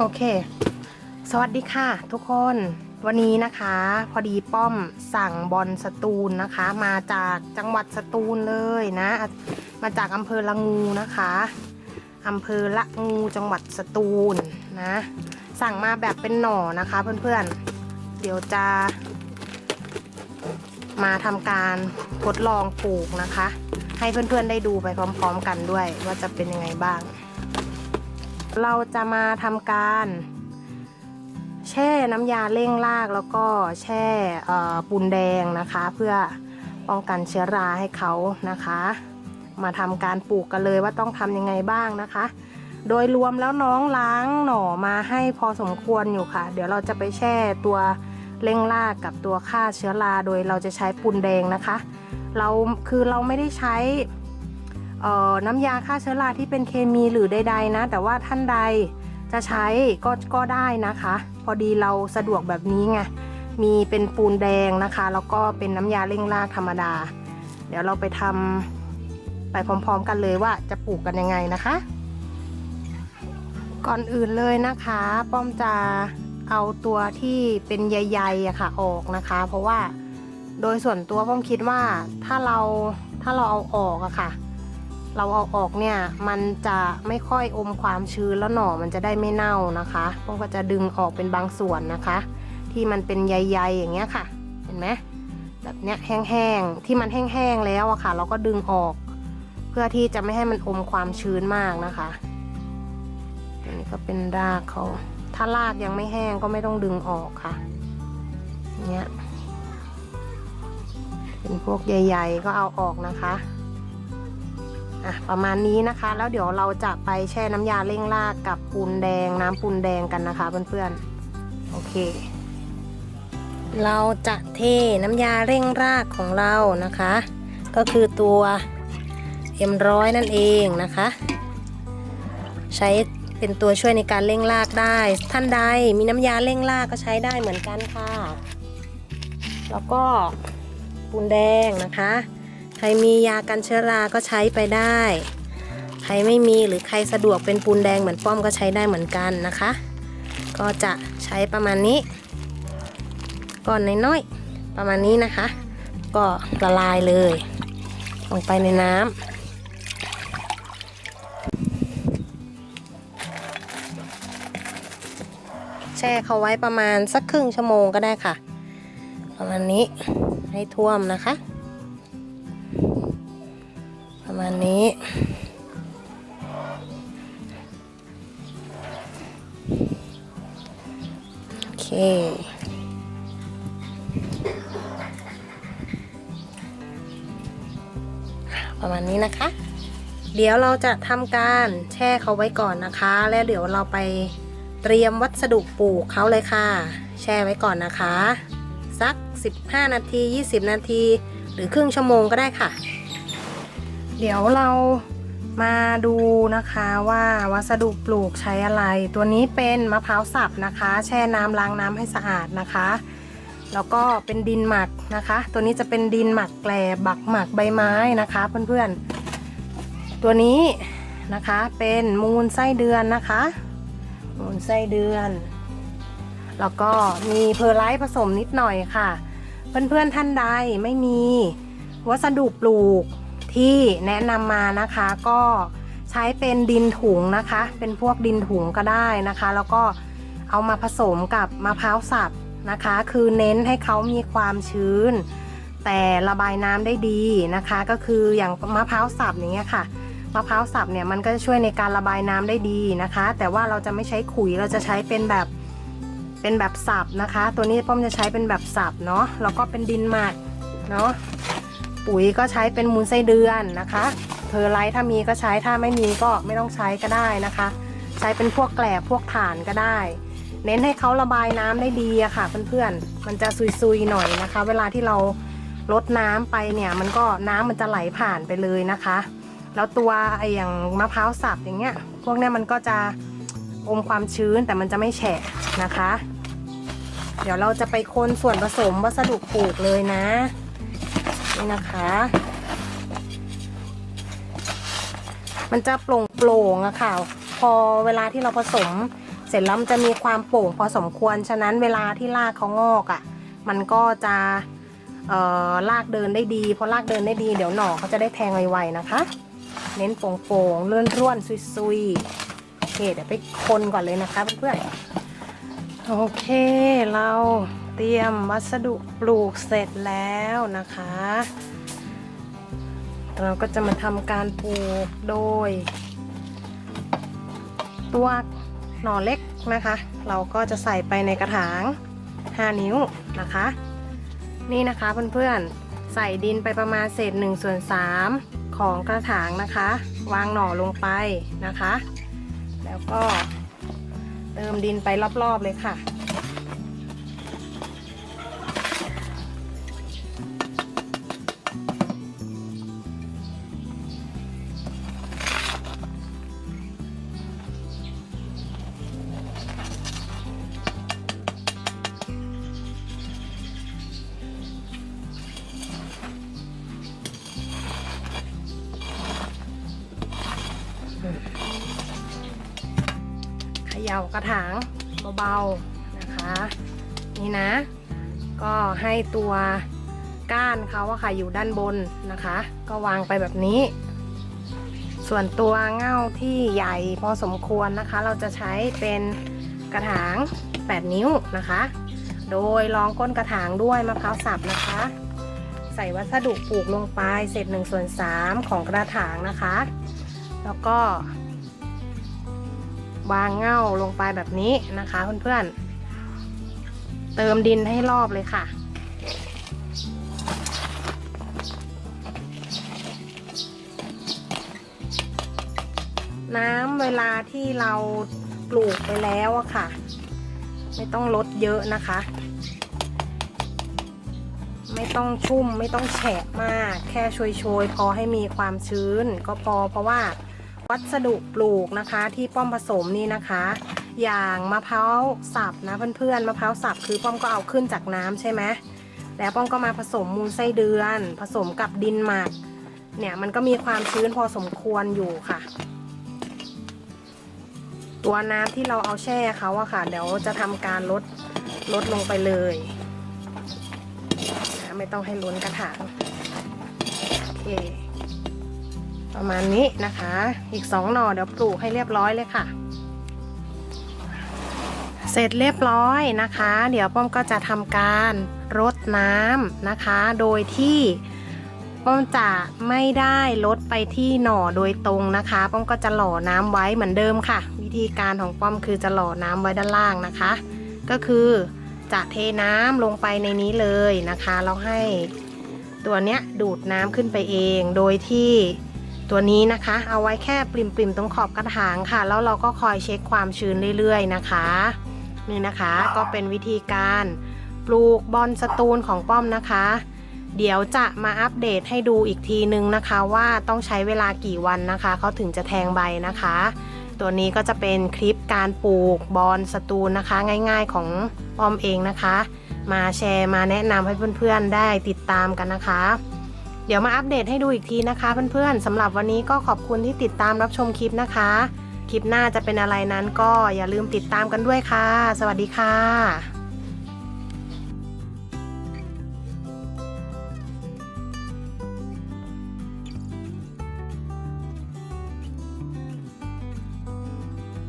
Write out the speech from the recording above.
โอเค สวัสดีค่ะ ทุกคน วันนี้นะคะ พอดีป้อมสั่งบอลสตูลนะคะ มาจากจังหวัดสตูลเลยนะ มาจากอำเภอละงูนะคะอำเภอละงูจังหวัดสตูลนะ สั่งมาแบบเป็นหน่อนะคะเพื่อนๆ เดี๋ยวจะ มาทำการทดลองปลูกนะคะ ให้เพื่อนๆได้ดูไปพร้อม ๆ กันด้วยว่าจะเป็นยังไงบ้าง เราจะมาทำการ แช่น้ำยาเร่งรากแล้วก็แช่ปูนแดงนะคะ เพื่อป้องกันเชื้อราให้เขานะคะ มาทำการปลูกกันเลยว่าต้องทำยังไงบ้างนะคะ โดยรวมแล้วน้องล้างหน่อมาให้พอสมควรอยู่ค่ะ เดี๋ยวเราจะไปแช่ตัวเร่งรากกับตัวฆ่าเชื้อราโดยเราจะใช้ปูนแดงนะคะ เราคือเราไม่ได้ใช้ น้ำยาฆ่าเชื้อราที่เป็นเคมีหรือใด ๆ นะ แต่ว่าท่านใดจะใช้ก็ก็ได้นะคะ พอดีเราสะดวกแบบนี้ไงมีเป็นปูนแดงนะคะ แล้วก็เป็นน้ำยาเร่งรากธรรมดา เดี๋ยวเราไปทำไปพร้อมๆกันเลยว่าจะปลูกกันยังไงนะคะ ก่อนอื่นเลยนะคะ ป้อมจะเอาตัวที่เป็นใยๆอะค่ะออกนะคะ เพราะว่าโดยส่วนตัวป้อมคิดว่าถ้าเราถ้าเราเอาออกอะค่ะ เราเอาออกเนี่ยมันจะไม่ค่อยอมความชื้นแล้วหน่อมันจะได้ไม่เน่านะคะป้อมก็จะดึงออกเป็นบางส่วนนะคะ ที่มันเป็นใยๆอย่างเงี้ยค่ะ เห็นไหมแบบเนี้ยแห้งๆที่มันแห้งๆแล้วอะค่ะ เราก็ดึงออก เพื่อที่จะไม่ให้มันอมความชื้นมากนะคะอันนี้ก็เป็นรากเขาถ้ารากยังไม่แห้งก็ไม่ต้องดึงออกค่ะเนี้ยเป็นพวกใหญ่ๆก็เอาออกนะคะ อะประมาณนี้นะคะ แล้วเดี๋ยวเราจะไปแช่น้ำยาเร่งรากกับปูนแดงน้ำปูนแดงกันนะคะเพื่อนๆ โอเค เราจะเทน้ำยาเร่งรากของเรานะคะ ก็คือตัวเอ็มร้อยนั่นเองนะคะ ใช้เป็นตัวช่วยในการเร่งรากได้ ท่านใดมีน้ำยาเร่งรากก็ใช้ได้เหมือนกันค่ะ แล้วก็ปูนแดงนะคะ ใครมียากันเชื้อราก็ใช้ไปได้ ใครไม่มีหรือใครสะดวกเป็นปูนแดงเหมือนป้อมก็ใช้ได้เหมือนกันนะคะ ก็จะใช้ประมาณนี้ก่อนน้อยๆประมาณนี้นะคะ ก็ละลายเลยลงไปในน้ำแช่เขาไว้ประมาณสักครึ่งชั่วโมงก็ได้ค่ะ ประมาณนี้ให้ท่วมนะคะประ มาณนี้ โอเค ประมาณนี้นะคะ เดี๋ยวเราจะทำการแช่เขาไว้ก่อนนะคะ แล้วเดี๋ยวเราไปเตรียมวัสดุปลูกเขาเลยค่ะ แช่ไว้ก่อนนะคะ สัก 15 นาที 20 นาที หรือครึ่งชั่วโมงก็ได้ค่ะ เดี๋ยวเรามาดูนะคะว่าวัสดุปลูกใช้อะไร ตัวนี้เป็นมะพร้าวสับนะคะ แช่น้ำล้างน้ำให้สะอาดนะคะ แล้วก็เป็นดินหมักนะคะ ตัวนี้จะเป็นดินหมักแกลบบักหมักใบไม้นะคะเพื่อนๆ ตัวนี้นะคะเป็นมูลไส้เดือนนะคะ มูลไส้เดือน แล้วก็มีเพอร์ไลท์ผสมนิดหน่อยค่ะ เพื่อนๆท่านใดไม่มีวัสดุปลูก ที่แนะนำมานะคะก็ใช้เป็นดินถุงนะคะ เป็นพวกดินถุงก็ได้นะคะ แล้วก็เอามาผสมกับมะพร้าวสับนะคะ คือเน้นให้เขามีความชื้น แต่ระบายน้ำได้ดีนะคะ ก็คืออย่างมะพร้าวสับอย่างเงี้ยค่ะมะพร้าวสับเนี่ยมันก็จะช่วยในการระบายน้ำได้ดีนะคะ แต่ว่าเราจะไม่ใช้ขุยเราจะใช้เป็นแบบเป็นแบบสับนะคะ ตัวนี้ป้อมจะใช้เป็นแบบสับเนาะแล้วก็เป็นดินหมักเนาะ ปุ๋ยก็ใช้เป็นมูลไส้เดือนนะคะเพอร์ไลท์ถ้ามีก็ใช้ถ้าไม่มีก็ไม่ต้องใช้ก็ได้นะคะ ใช้เป็นพวกแกลบพวกถ่านก็ได้ เน้นให้เขาระบายน้ำได้ดีอะค่ะเพื่อนๆมันจะซุยๆหน่อยนะคะ เวลาที่เราลดน้ำไปเนี่ยมันก็น้ำมันจะไหลผ่านไปเลยนะคะ แล้วตัวไอ้อย่างมะพร้าวสับอย่างเงี้ย พวกเนี้ยมันก็จะอมความชื้นแต่มันจะไม่แฉะนะคะ เดี๋ยวเราจะไปคนส่วนผสมวัสดุปลูกเลยนะ นี่นะคะ มันจะโปร่งโปร่งอะค่ะ พอเวลาที่เราผสม เสร็จแล้วมันจะมีความโป่งพอสมควร ฉะนั้นเวลาที่รากเขางอกอะ่ะมันก็จะเอ่อรากเดินได้ดีพอรากเดินได้ดี เดี๋ยวหน่อเขาจะได้แทงไวๆนะคะ เน้นโป่งๆร่วนซุยๆโอเคเดี๋ยวไปคนก่อนเลยนะคะเพื่อนๆโอเคเรา เตรียมวัสดุปลูกเสร็จแล้วนะคะ เราก็จะมาทำการปลูกโดย ตัวหน่อเล็กนะคะ เราก็จะใส่ไปในกระถาง 5 นิ้วนะคะ นี่นะคะเพื่อนๆ ใส่ดินไปประมาณเศษ1ส่วน3ของกระถางนะคะ วางหน่อลงไปนะคะ แล้วก็เติมดินไปรอบๆเลยค่ะ ย่ากระถางเบาๆนะคะ นี่นะ ก็ให้ตัวก้านเขาอะค่ะอยู่ด้านบนนะคะ ก็วางไปแบบนี้ ส่วนตัวเง่าที่ใหญ่พอสมควรนะคะ เราจะใช้เป็นกระถาง 8 นิ้วนะคะ โดยรองก้นกระถางด้วยมะพร้าวสับนะคะ ใส่วัสดุปลูกลงไปเศษ1ส่วน3ของกระถางนะคะ แล้วก็ วางเง่าลงไปแบบนี้นะคะเพื่อนๆ เติมดินให้รอบเลยค่ะ น้ำเวลาที่เราปลูกไปแล้วอะค่ะ ไม่ต้องลดเยอะนะคะ ไม่ต้องชุ่มไม่ต้องแฉะมาก แค่โชยๆพอให้มีความชื้นก็พอเพราะว่า วัสดุปลูกนะคะ ที่ป้อมผสมนี่นะคะ อย่างมะพร้าวสับนะเพื่อนๆมะพร้าวสับคือป้อมก็เอาขึ้นจากน้ำใช่ไหมแล้วป้อมก็มาผสมมูลไส้เดือน ผสมกับดินหมัก เนี่ยมันก็มีความชื้นพอสมควรอยู่ค่ะ ตัวน้ำที่เราเอาแช่เขาอะค่ะ เดี๋ยวจะทำการลดลดลงไปเลยนะไม่ต้องให้ล้นกระถางโอเค ประมาณนี้นะคะ อีกสองหน่อเดี๋ยวปลูกให้เรียบร้อยเลยค่ะ เสร็จเรียบร้อยนะคะ เดี๋ยวป้อมก็จะทำการรดน้ำนะคะ โดยที่ป้อมจะไม่ได้ลดไปที่หน่อโดยตรงนะคะ ป้อมก็จะหล่อน้ำไว้เหมือนเดิมค่ะ วิธีการของป้อมคือจะหล่อน้ำไว้ด้านล่างนะคะ ก็คือจะเทน้ำลงไปในนี้เลยนะคะแล้วให้ตัวเนี้ยดูดน้ำขึ้นไปเอง โดยที่ ตัวนี้นะคะเอาไว้แค่ปริมๆตรงขอบกระถางค่ะ แล้วเราก็คอยเช็คความชื้นเรื่อยๆนะคะนี่นะคะก็เป็นวิธีการปลูกบอนสตูนของป้อมนะคะ เดี๋ยวจะมาอัปเดตให้ดูอีกทีนึงนะคะว่าต้องใช้เวลากี่วันนะคะเขาถึงจะแทงใบนะคะ ตัวนี้ก็จะเป็นคลิปการปลูกบอนสตูนนะคะ ง่ายๆของป้อมเองนะคะ มาแชร์มาแนะนำให้เพื่อนๆได้ติดตามกันนะคะ เดี๋ยวมาอัปเดตให้ดูอีกทีนะคะเพื่อนๆสำหรับวันนี้ก็ขอบคุณที่ติดตามรับชมคลิปนะคะ คลิปหน้าจะเป็นอะไรนั้นก็อย่าลืมติดตามกันด้วยค่ะ สวัสดีค่ะ